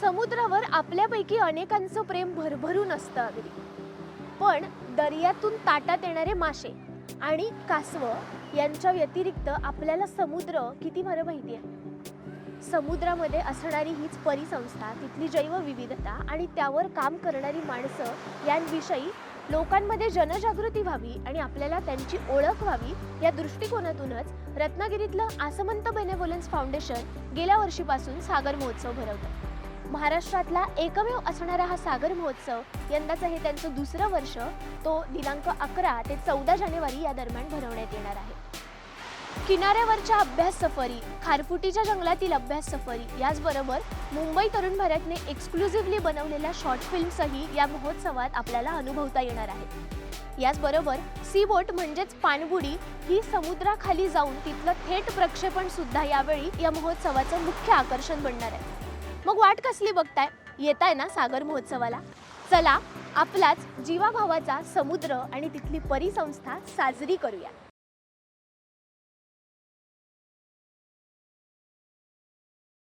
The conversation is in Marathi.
समुद्रावर आपल्यापैकी अनेकांचं प्रेम भरभरून असतं अगदी. पण दर्यातून ताटात येणारे मासे आणि कासव यांच्या व्यतिरिक्त आपल्याला समुद्र किती बरं माहिती आहे समुद्रामध्ये असणारी हीच परिसंस्था तिथली जैवविविधता आणि त्यावर काम करणारी माणसं यांविषयी लोकांमध्ये जनजागृती व्हावी आणि आपल्याला त्यांची ओळख व्हावी या दृष्टिकोनातूनच रत्नागिरीतलं आसमंत बेनेवोलन्स फाउंडेशन गेल्या वर्षीपासून सागर महोत्सव भरवतं. महाराष्ट्रातला एकमेव असणारा हा सागर महोत्सव यंदाचं हे त्यांचं दुसरं वर्ष तो दिनांक अकरा ते चौदा जानेवारी या दरम्यान भरवण्यात येणार आहे. किनाऱ्यावरच्या अभ्यास सफरी खारफुटीच्या जंगलातील अभ्यास सफरी याचबरोबर मुंबई तरुण भारतने एक्सक्लुझिव्हली बनवलेल्या शॉर्ट फिल्म्सही या महोत्सवात आपल्याला अनुभवता येणार आहेत याचबरोबर सी बोट म्हणजेच पाणबुडी ही समुद्राखाली जाऊन तिथलं थेट प्रक्षेपण सुद्धा यावेळी या महोत्सवाचं मुख्य आकर्षण बनणार आहे. मग वाट कसली बघताय? येताय ना सागर महोत्सवाला? चला आपलाच जीवाभावाचा समुद्र आणि तिथली परिसंस्था साजरी करूया.